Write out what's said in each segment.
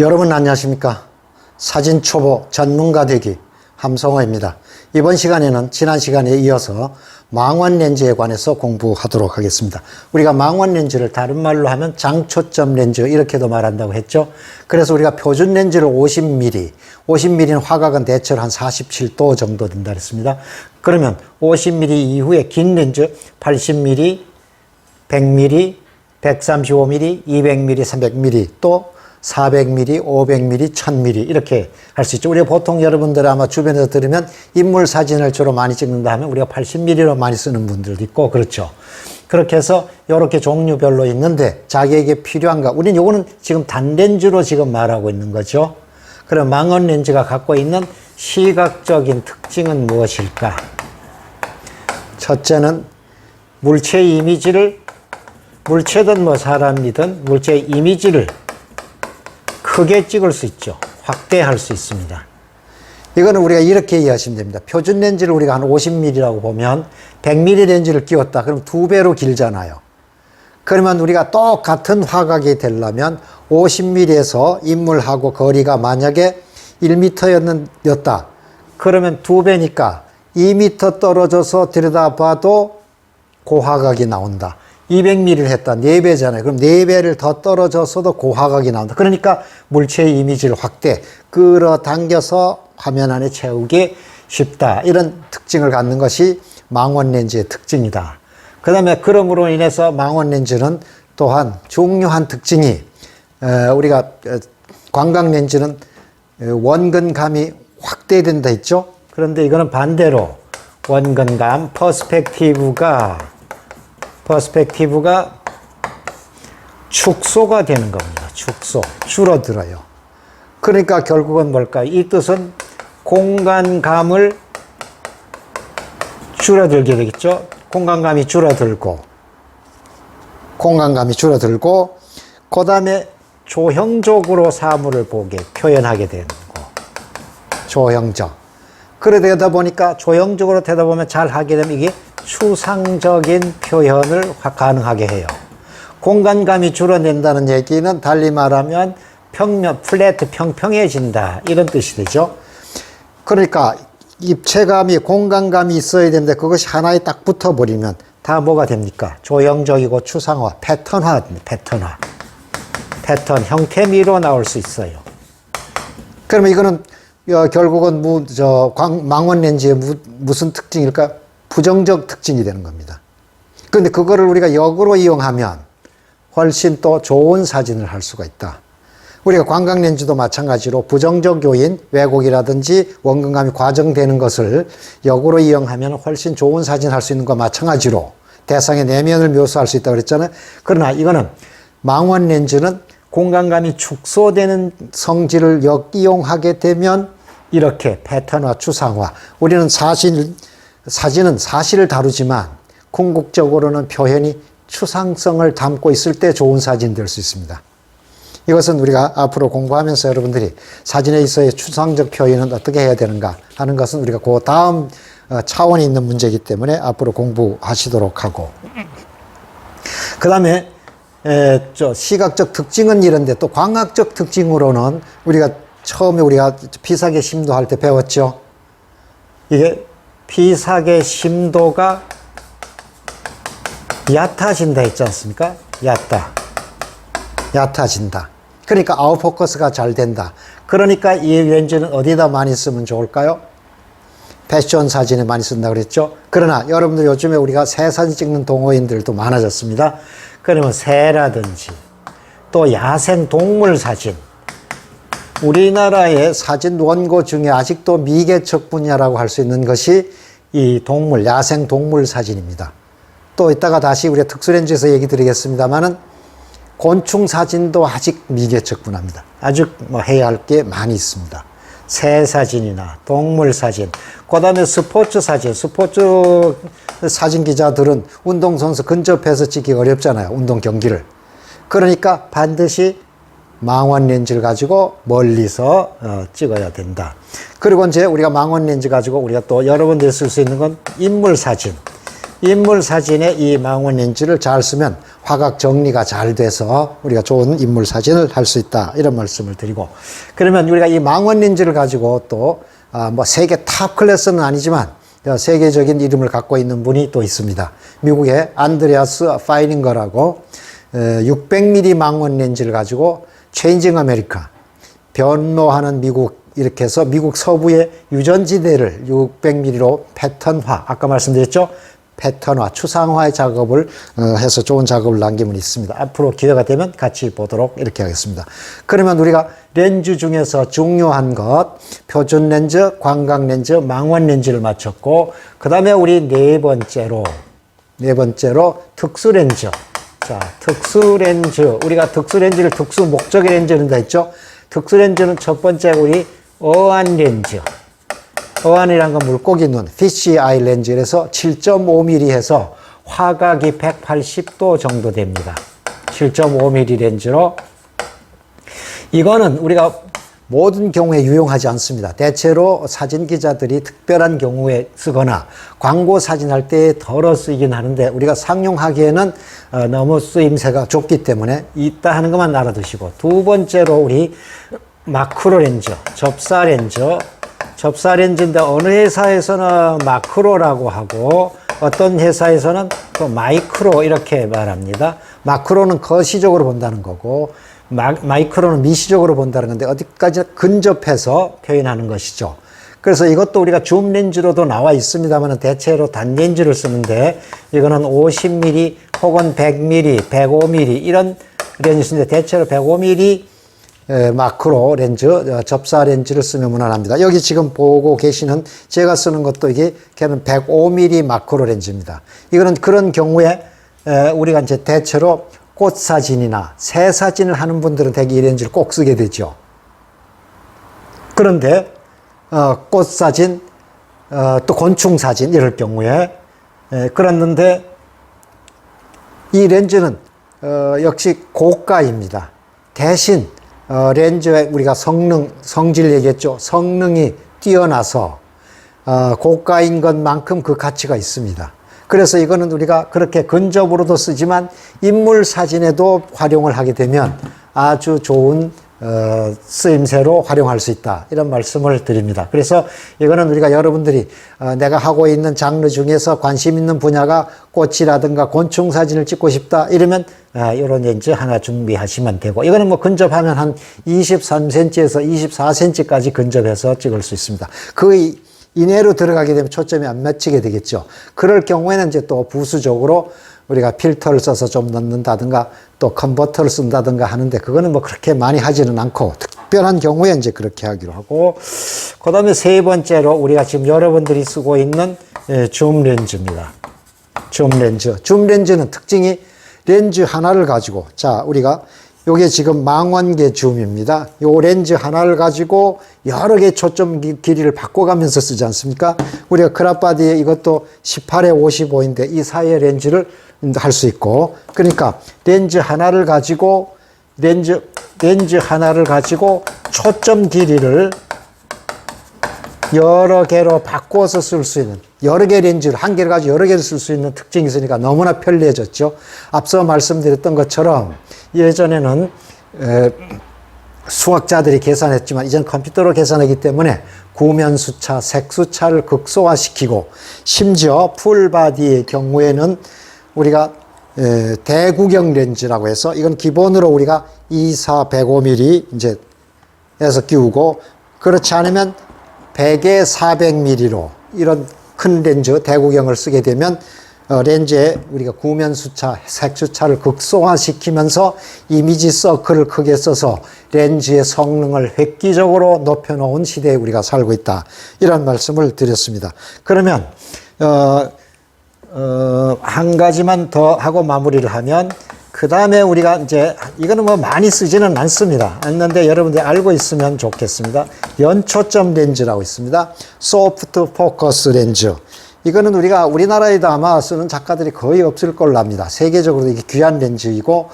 여러분 안녕하십니까? 사진 초보 전문가 되기 함성호입니다. 이번 시간에는 지난 시간에 이어서 망원 렌즈에 관해서 공부하도록 하겠습니다. 우리가 망원 렌즈를 다른 말로 하면 장초점 렌즈 이렇게도 말한다고 했죠. 그래서 우리가 표준 렌즈를 50mm, 50mm는 화각은 대체로 한 47도 정도 된다 그랬습니다. 그러면 50mm 이후에 긴 렌즈 80mm, 100mm, 135mm, 200mm, 300mm 또 400mm, 500mm, 1000mm 이렇게 할 수 있죠. 우리가 보통 여러분들 아마 주변에서 들으면 인물 사진을 주로 많이 찍는다 하면 우리가 80mm로 많이 쓰는 분들도 있고 그렇죠. 그렇게 해서 이렇게 종류별로 있는데 자기에게 필요한가? 우리는 요거는 지금 단렌즈로 지금 말하고 있는 거죠. 그럼 망원 렌즈가 갖고 있는 시각적인 특징은 무엇일까? 첫째는 물체 이미지를 물체든 뭐 사람이든 물체 이미지를 크게 찍을 수 있죠. 확대할 수 있습니다. 이거는 우리가 이렇게 이해하시면 됩니다. 표준 렌즈를 우리가 한 50mm라고 보면 100mm 렌즈를 끼웠다. 그럼 두 배로 길잖아요. 그러면 우리가 똑같은 화각이 되려면 50mm에서 인물하고 거리가 만약에 1m였다. 그러면 두 배니까 2m 떨어져서 들여다봐도 고화각이 나온다. 200mm를 했다. 4배잖아요. 그럼 4배를 더 떨어져서도 고화각이 나온다. 그러니까 물체의 이미지를 확대, 끌어당겨서 화면 안에 채우기 쉽다. 이런 특징을 갖는 것이 망원 렌즈의 특징이다. 그 다음에 그럼으로 인해서 망원 렌즈는 또한 중요한 특징이 에, 우리가 에, 광각 렌즈는 에, 원근감이 확대된다 했죠. 그런데 이거는 반대로 원근감, 퍼스펙티브가 퍼스펙티브가 축소가 되는 겁니다. 축소. 줄어들어요. 그러니까 결국은 뭘까요? 이 뜻은 공간감을 줄어들게 되겠죠? 공간감이 줄어들고, 공간감이 줄어들고, 그 다음에 조형적으로 사물을 보게, 표현하게 되는 거. 조형적. 그래 되다 보니까 조형적으로 되다 보면 잘 하게 되면 이게 추상적인 표현을 가능하게 해요. 공간감이 줄어든다는 얘기는 달리 말하면 평면, 플래트, 평평해진다. 이런 뜻이 되죠. 그러니까 입체감이, 공간감이 있어야 되는데 그것이 하나에 딱 붙어버리면 다 뭐가 됩니까? 조형적이고 추상화, 패턴화, 패턴화. 패턴, 형태미로 나올 수 있어요. 그러면 이거는 어, 결국은 무, 저, 광, 망원 렌즈의 무, 무슨 특징일까? 부정적 특징이 되는 겁니다. 그런데 그거를 우리가 역으로 이용하면 훨씬 또 좋은 사진을 할 수가 있다. 우리가 광각 렌즈도 마찬가지로 부정적 요인, 왜곡이라든지 원근감이 과정되는 것을 역으로 이용하면 훨씬 좋은 사진 할 수 있는 것과 마찬가지로 대상의 내면을 묘사할 수 있다고 그랬잖아요. 그러나 이거는 망원 렌즈는 공간감이 축소되는 성질을 역이용하게 되면 이렇게 패턴화, 추상화. 우리는 사실, 사진은 사실을 다루지만 궁극적으로는 표현이 추상성을 담고 있을 때 좋은 사진이 될 수 있습니다. 이것은 우리가 앞으로 공부하면서 여러분들이 사진에 있어의 추상적 표현은 어떻게 해야 되는가 하는 것은 우리가 그 다음 어, 차원이 있는 문제이기 때문에 앞으로 공부하시도록 하고. 그 다음에, 저, 시각적 특징은 이런데 또 광학적 특징으로는 우리가 처음에 우리가 피사계 심도 할 때 배웠죠. 이게 피사계 심도가 얕아진다 했지 않습니까? 얕다. 얕아진다. 그러니까 아웃포커스가 잘 된다. 그러니까 이 렌즈는 어디다 많이 쓰면 좋을까요? 패션 사진에 많이 쓴다 그랬죠. 그러나 여러분들 요즘에 우리가 새 사진 찍는 동호인들도 많아졌습니다. 그러면 새라든지 또 야생 동물 사진. 우리나라의 사진 원고 중에 아직도 미개척 분야라고 할 수 있는 것이 이 동물, 야생 동물 사진입니다. 또 이따가 다시 우리가 특수렌즈에서 얘기 드리겠습니다만은 곤충 사진도 아직 미개척 분야입니다. 아직 뭐 해야 할 게 많이 있습니다. 새 사진이나 동물 사진, 그 다음에 스포츠 사진, 스포츠 사진 기자들은 운동선수 근접해서 찍기 어렵잖아요. 운동 경기를. 그러니까 반드시 망원 렌즈를 가지고 멀리서 어, 찍어야 된다. 그리고 이제 우리가 망원 렌즈 가지고 우리가 또 여러분들이 쓸수 있는 건 인물 사진. 인물 사진에 이 망원 렌즈를 잘 쓰면 화각 정리가 잘 돼서 우리가 좋은 인물 사진을 할 수 있다. 이런 말씀을 드리고. 그러면 우리가 이 망원 렌즈를 가지고 또, 아, 뭐 세계 탑 클래스는 아니지만 어, 세계적인 이름을 갖고 있는 분이 또 있습니다. 미국의 안드레아스 파이닝거라고 600mm 망원 렌즈를 가지고 체인징 아메리카 변로하는 미국 이렇게 해서 미국 서부의 유전지대를 600mm로 패턴화. 아까 말씀드렸죠? 패턴화 추상화의 작업을 어, 해서 좋은 작업을 분이 있습니다. 앞으로 기회가 되면 같이 보도록 이렇게 하겠습니다. 그러면 우리가 렌즈 중에서 중요한 것 표준 렌즈 광각 렌즈 망원 렌즈를 마쳤고 그 다음에 우리 네 번째로 네 번째로 특수 렌즈 자, 특수 렌즈. 우리가 특수 렌즈를 특수 목적의 렌즈는 다 했죠? 특수 렌즈는 첫 번째 우리 어안 렌즈. 어안이란 건 물고기 눈, 피시 아이 렌즈에서 7.5mm 해서 화각이 180도 정도 됩니다. 7.5mm 렌즈로 이거는 우리가 모든 경우에 유용하지 않습니다. 대체로 사진 기자들이 특별한 경우에 쓰거나 광고 사진 할 때 덜어 쓰이긴 하는데 우리가 상용하기에는 어, 너무 쓰임새가 좁기 때문에 있다 하는 것만 알아두시고 두 번째로 우리 마크로 렌즈, 접사 렌즈, 접사 렌즈인데 어느 회사에서는 마크로라고 하고 어떤 회사에서는 그 마이크로 이렇게 말합니다. 마크로는 거시적으로 본다는 거고 마, 마이크로는 미시적으로 본다는 건데 어디까지 근접해서 표현하는 것이죠. 그래서 이것도 우리가 줌 렌즈로도 나와 있습니다만 대체로 단 렌즈를 쓰는데 이거는 50mm 혹은 100mm, 105mm 이런 렌즈인데 대체로 105mm 에, 마크로 렌즈, 어, 접사 렌즈를 쓰면 무난합니다. 여기 지금 보고 계시는 제가 쓰는 것도 이게 걔는 105mm 마크로 렌즈입니다. 이거는 그런 경우에 에, 우리가 이제 대체로 꽃 사진이나 새 사진을 하는 분들은 대개 이 렌즈를 꼭 쓰게 되죠. 그런데 어, 꽃 사진, 어, 또 곤충 사진 이럴 경우에 에, 그랬는데 이 렌즈는 어, 역시 고가입니다. 대신 어, 렌즈의 우리가 성능, 성질 얘기했죠. 성능이 뛰어나서 어, 고가인 것만큼 그 가치가 있습니다. 그래서 이거는 우리가 그렇게 근접으로도 쓰지만 인물 사진에도 활용을 하게 되면 아주 좋은 어, 쓰임새로 활용할 수 있다. 이런 말씀을 드립니다. 그래서 이거는 우리가 여러분들이 어, 내가 하고 있는 장르 중에서 관심 있는 분야가 꽃이라든가 곤충 사진을 찍고 싶다. 이러면 아, 이런 렌즈 하나 준비하시면 되고 이거는 뭐 근접하면 한 23cm에서 24cm까지 근접해서 찍을 수 있습니다. 그 이내로 들어가게 되면 초점이 안 맞추게 되겠죠. 그럴 경우에는 이제 또 부수적으로 우리가 필터를 써서 좀 넣는다든가 또 컨버터를 쓴다든가 하는데 그거는 뭐 그렇게 많이 하지는 않고 특별한 경우에 이제 그렇게 하기로 하고 그 다음에 세 번째로 우리가 지금 여러분들이 쓰고 있는 예, 줌 렌즈입니다. 줌 렌즈. 줌 렌즈는 특징이 렌즈 하나를 가지고 자 우리가 요게 지금 망원계 줌입니다. 요 렌즈 하나를 가지고 여러 개 초점 기- 길이를 바꿔가면서 쓰지 않습니까? 우리가 크랍바디에 이것도 18에 55인데 이 사이의 렌즈를 할 수 있고 그러니까 렌즈 하나를 가지고 렌즈 렌즈 하나를 가지고 초점 길이를 여러 개로 바꿔서 쓸 수 있는 여러 개 렌즈를 한 개를 가지고 여러 개를 쓸 수 있는 특징이 있으니까 너무나 편리해졌죠. 앞서 말씀드렸던 것처럼 예전에는 에, 수학자들이 계산했지만 이젠 컴퓨터로 계산하기 때문에 구면 수차, 색 수차를 극소화시키고 심지어 풀바디의 경우에는 우리가 에, 대구경 렌즈라고 해서 이건 기본으로 우리가 24, 105mm 이제 해서 끼우고 그렇지 않으면 100에 400mm로 이런 큰 렌즈 대구경을 쓰게 되면 어, 렌즈에 우리가 구면 수차, 색 수차를 극소화시키면서 이미지 서클을 크게 써서 렌즈의 성능을 획기적으로 높여놓은 시대에 우리가 살고 있다. 이런 말씀을 드렸습니다. 그러면 어, 어, 한 가지만 더 하고 마무리를 하면 그 다음에 우리가 이제 이거는 뭐 많이 쓰지는 않습니다. 않는데 여러분들이 알고 있으면 좋겠습니다. 연초점 렌즈라고 있습니다. 소프트 포커스 렌즈. 이거는 우리가 우리나라에도 아마 쓰는 작가들이 거의 없을 걸로 압니다. 세계적으로 이게 귀한 렌즈이고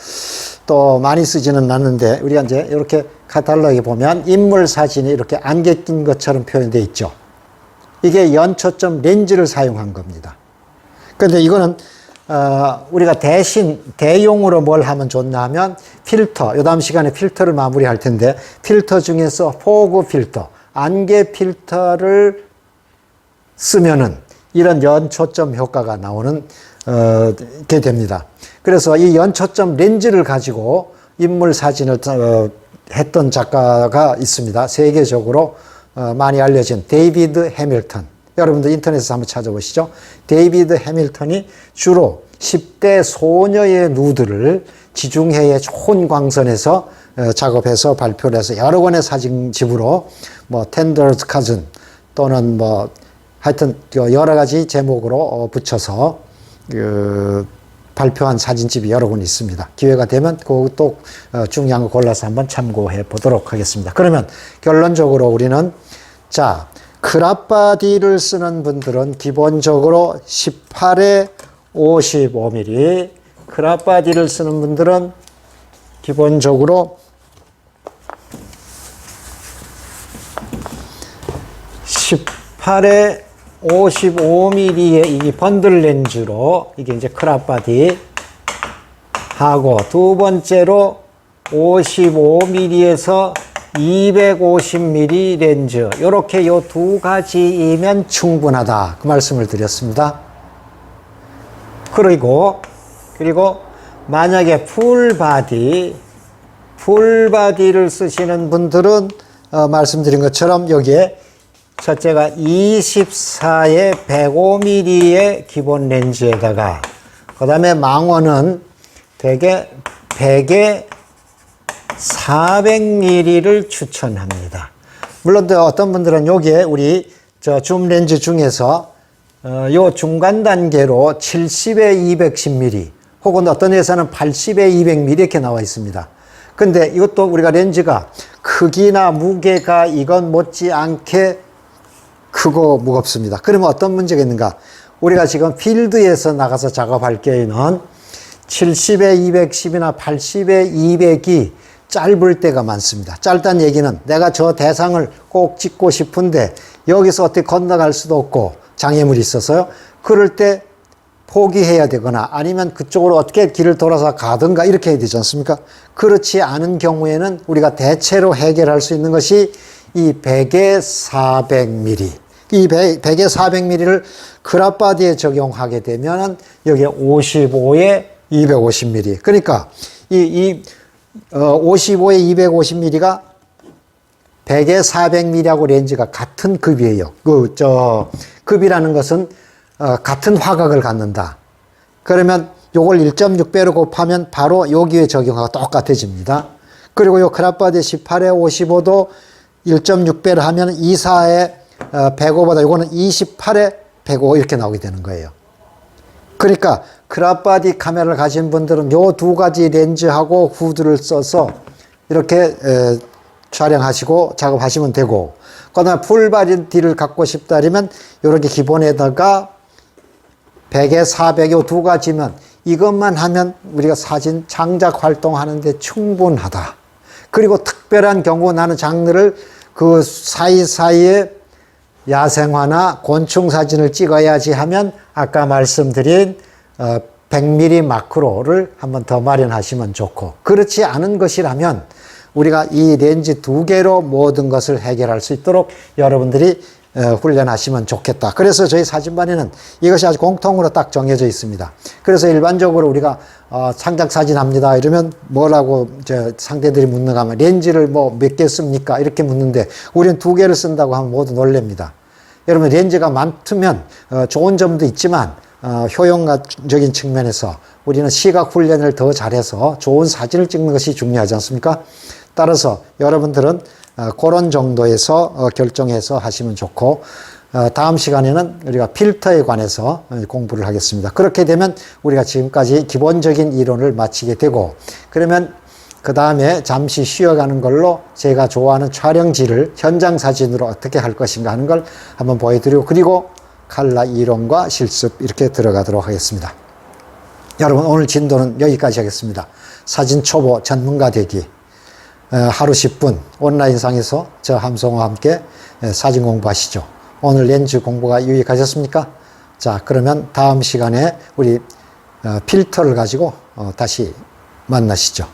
또 많이 쓰지는 않는데 우리가 이제 이렇게 카탈로그에 보면 인물 사진이 이렇게 안개 낀 것처럼 표현되어 있죠. 이게 연초점 렌즈를 사용한 겁니다. 근데 이거는 어, 우리가 대신 대용으로 뭘 하면 좋나 하면 필터. 요 다음 시간에 필터를 마무리할 텐데 필터 중에서 포구 필터, 안개 필터를 쓰면은 이런 연초점 효과가 나오는 어, 게 됩니다. 그래서 이 연초점 렌즈를 가지고 인물 사진을 어, 했던 작가가 있습니다. 세계적으로 어, 많이 알려진 데이비드 해밀턴. 여러분들 인터넷에서 한번 찾아보시죠. 데이비드 해밀턴이 주로 10대 소녀의 누드를 지중해의 좋은 광선에서 어, 작업해서 발표를 해서 여러 권의 사진집으로 뭐 텐더스 카즌 또는 뭐 하여튼 그 여러 가지 제목으로 어, 붙여서 그 발표한 사진집이 여러 군 있습니다. 기회가 되면 그것도 어, 중요한 거 골라서 한번 참고해 보도록 하겠습니다. 그러면 결론적으로 우리는 자 크랍바디를 쓰는 분들은 기본적으로 18에 55mm 크랍바디를 쓰는 분들은 기본적으로 18에 55mm의 이 번들 렌즈로 이게 이제 크랍 바디 하고 두 번째로 55mm에서 250mm 렌즈 이렇게 요 두 가지이면 충분하다 그 말씀을 드렸습니다. 그리고 그리고 만약에 풀 바디 풀 바디를 쓰시는 분들은 어, 말씀드린 것처럼 여기에 첫째가 24에 105mm의 기본 렌즈에다가 그 다음에 망원은 대개 100에 400mm를 추천합니다. 물론 또 어떤 분들은 여기에 우리 저줌 렌즈 중에서 어, 요 중간 단계로 70에 210mm 혹은 어떤 회사는 80에 200mm 이렇게 나와 있습니다. 근데 이것도 우리가 렌즈가 크기나 무게가 이건 못지 않게 크고 무겁습니다. 그러면 어떤 문제가 있는가? 우리가 지금 필드에서 나가서 작업할 경우에는 70에 210이나 80에 200이 짧을 때가 많습니다. 짧다는 얘기는 내가 저 대상을 꼭 찍고 싶은데 여기서 어떻게 건너갈 수도 없고 장애물이 있어서요. 그럴 때 포기해야 되거나 아니면 그쪽으로 어떻게 길을 돌아서 가든가 이렇게 해야 되지 않습니까? 그렇지 않은 경우에는 우리가 대체로 해결할 수 있는 것이 이 100에 400mm. 이 100, 에 400mm를 크랍바디에 적용하게 되면은 여기에 55에 250mm. 그러니까 이, 이 어, 55에 250mm가 100에 400mm하고 렌즈가 같은 급이에요. 그, 저, 급이라는 것은 어, 같은 화각을 갖는다. 그러면 요걸 1.6배로 곱하면 바로 여기에 적용하고 똑같아집니다. 그리고 요 크랍바디 18에 55도 1.6배를 하면 24에 105보다 요거는 28에 105 이렇게 나오게 되는 거예요. 그러니까 크랍바디 카메라를 가진 분들은 요 두 가지 렌즈하고 후드를 써서 이렇게 에, 촬영하시고 작업하시면 되고 그다음에 풀바디를 갖고 싶다면 이렇게 기본에다가 100에 400, 요두 가지면 이것만 하면 우리가 사진 장작 활동하는데 충분하다. 그리고 특별한 경우 나는 장르를 그 사이사이에 야생화나 곤충 사진을 찍어야지 하면 아까 말씀드린 어, 100mm 마크로를 한번 더 마련하시면 좋고 그렇지 않은 것이라면 우리가 이 렌즈 두 개로 모든 것을 해결할 수 있도록 여러분들이 어, 훈련하시면 좋겠다. 그래서 저희 사진반에는 이것이 아주 공통으로 딱 정해져 있습니다. 그래서 일반적으로 우리가 어, 창작 사진 합니다. 이러면 뭐라고 저 상대들이 묻는가 하면 렌즈를 뭐 몇 개 씁니까? 이렇게 묻는데 우리는 두 개를 쓴다고 하면 모두 놀랍니다. 여러분 렌즈가 많으면 어, 좋은 점도 있지만 어, 효용적인 측면에서 우리는 시각 훈련을 더 잘해서 좋은 사진을 찍는 것이 중요하지 않습니까? 따라서 여러분들은 어, 그런 정도에서 어, 결정해서 하시면 좋고 어, 다음 시간에는 우리가 필터에 관해서 어, 공부를 하겠습니다. 그렇게 되면 우리가 지금까지 기본적인 이론을 마치게 되고 그러면 그 다음에 잠시 쉬어가는 걸로 제가 좋아하는 촬영지를 현장 사진으로 어떻게 할 것인가 하는 걸 한번 보여드리고 그리고 칼라 이론과 실습 이렇게 들어가도록 하겠습니다. 여러분 오늘 진도는 여기까지 하겠습니다. 사진 초보 전문가 되기 어, 하루 10분 온라인상에서 저 함성호와 함께 에, 사진 공부하시죠. 오늘 렌즈 공부가 유익하셨습니까? 자 그러면 다음 시간에 우리 어, 필터를 가지고 어, 다시 만나시죠.